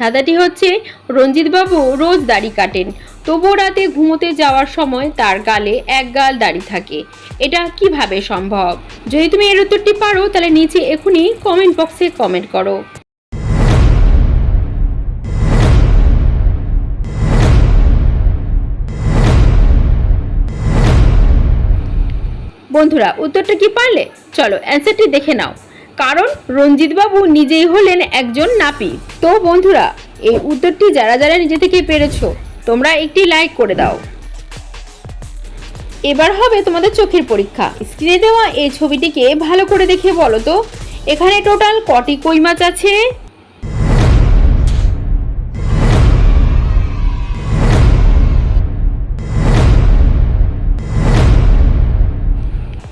ধাঁধাটি হচ্ছে রঞ্জিত বাবু রোজ দাড়ি কাটেন। তবুও রাতে ঘুমোতে যাওয়ার সময় তার গালে এক গাল দাড়ি থাকে। এটা কীভাবে সম্ভব? যদি তুমি এর উত্তরটি পারো, তাহলে নিচে এখনই কমেন্ট বক্সে কমেন্ট করো। বন্ধুরা, উত্তরটা কি পারলে? চলো অ্যান্সারটি দেখে নাও। কারণ রঞ্জিতবাবু নিজেই হলেন একজন নাপিত। তো বন্ধুরা, এই উত্তরটি যারা যারা নিজে থেকে পেরেছ, তোমরা একটি লাইক করে দাও। এবার হবে তোমাদের চোখের পরীক্ষা। স্ক্রিনে দেওয়া এই ছবিটিকে ভালো করে দেখে বলো তো, এখানে টোটাল কটি কই মাছ আছে?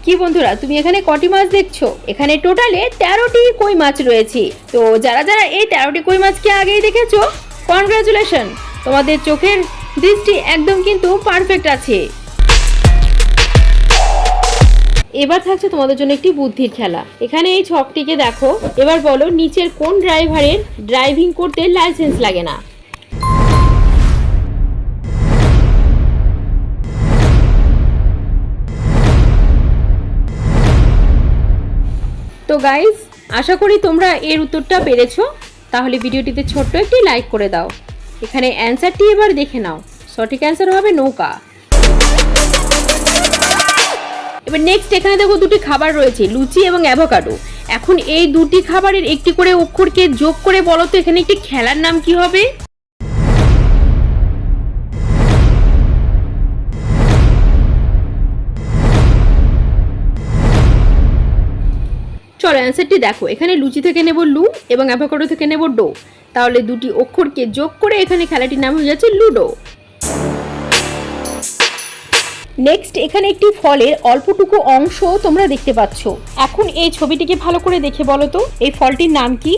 কি বন্ধুরা, তুমি এখানে কটি মাছ দেখছ? এখানে টোটালে তেরোটি কই মাছ রয়েছে। তো যারা যারা এই তেরোটি কই মাছকে আগেই দেখেছ কনগ্রাচুলেশন তোমাদের চোখের দৃষ্টি একদম কিন্তু পারফেক্ট আছে। এবার থাকছে তোমাদের জন্য একটি বুদ্ধির খেলা। এখানে এই ছকটিকে দেখো। এবার বলো, নিচের কোন ড্রাইভারের ড্রাইভিং করতে লাইসেন্স লাগে না? তো গাইজ আশা করি তোমরা এর উত্তরটা পেরেছ। তাহলে ভিডিওটিতে ছোট্ট একটি লাইক করে দাও। এখানে অ্যান্সারটি এবার দেখে নাও। সঠিক অ্যান্সার হবে নৌকা। এবার নেক্সট এখানে দেখো দুটি খাবার রয়েছে, লুচি এবং অ্যাভোকাডো এখন এই দুটি খাবারের একটি করে অক্ষরকে যোগ করে বলো তো, এখানে একটি খেলার নাম কি হবে? চলো অ্যান্সারটি দেখো, এখানে লুচি থেকে নেব লু এবং অ্যাভোকাডো থেকে নেব ডো। তাহলে দুটি অক্ষরকে যোগ করে এখানে খেলাটির নাম হয়ে যাচ্ছে লুডো। নেক্সট এখানে একটি ফলের অল্পটুকু অংশ তোমরা দেখতে পাচ্ছ। এখন এই ছবিটিকে ভালো করে দেখে বলো তো, এই ফলটির নাম কি?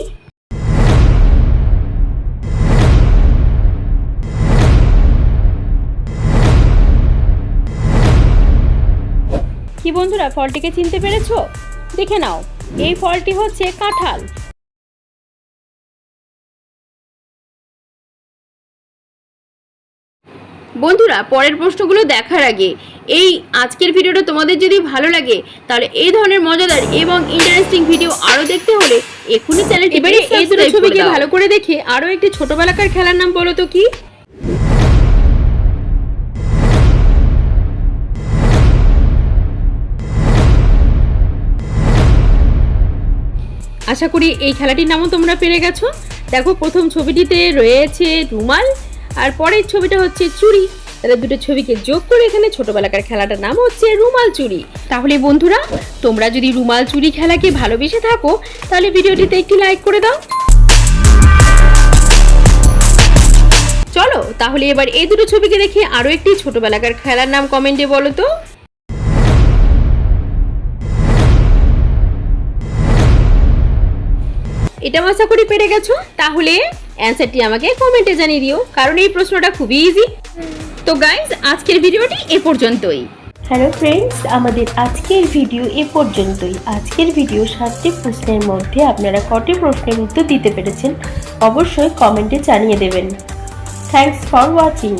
কি বন্ধুরা, ফলটিকে চিনতে পেরেছ? দেখে নাও। এই ফলটি হচ্ছে কাঁঠাল। বন্ধুরা পরের প্রশ্নগুলো দেখার আগে এই আজকের ভিডিওটা তোমাদের যদি ভালো লাগে তাহলে এই ধরনের মজাদার এবং ইন্টারেস্টিং ভিডিও আরও দেখতে হলে এখনই চ্যানেলটি এবারে এই দুটো ছবিকে ভালো করে দেখে আরও একটি ছোটবেলাকার খেলার নাম বলো তো কি? আশা করি এই খেলাটির নামও তোমরা পেরে গেছো। দেখো, প্রথম ছবিটিতে রয়েছে রুমাল, আর পরের ছবিটা হচ্ছে চুরি তাহলে দুটো ছবিকে যোগ করে এখানে ছোটবেলাকার খেলাটার নাম হচ্ছে রুমাল চুরি তাহলে বন্ধুরা, তোমরা যদি রুমাল চুরি খেলাকে ভালোবেসে থাকো, তাহলে ভিডিওটিতে একটি লাইক করে দাও। চলো, তাহলে এবার এই দুটো ছবিকে দেখে আরও একটি ছোটবেলাকার খেলার নাম কমেন্টে বলো তো। এটা আশা করি পেরে গেছো? তাহলে অ্যান্সারটি আমাকে কমেন্টে জানিয়ে দিও, কারণ এই প্রশ্নটা খুবই ইজি তো গাইজ আজকের ভিডিওটি এ পর্যন্তই। হ্যালো ফ্রেন্ডস আমাদের আজকের ভিডিও এ পর্যন্তই। আজকের ভিডিও সাতটি প্রশ্নের মধ্যে আপনারা কটি প্রশ্নের উত্তর দিতে পেরেছেন, অবশ্যই কমেন্টে জানিয়ে দেবেন। Thanks for watching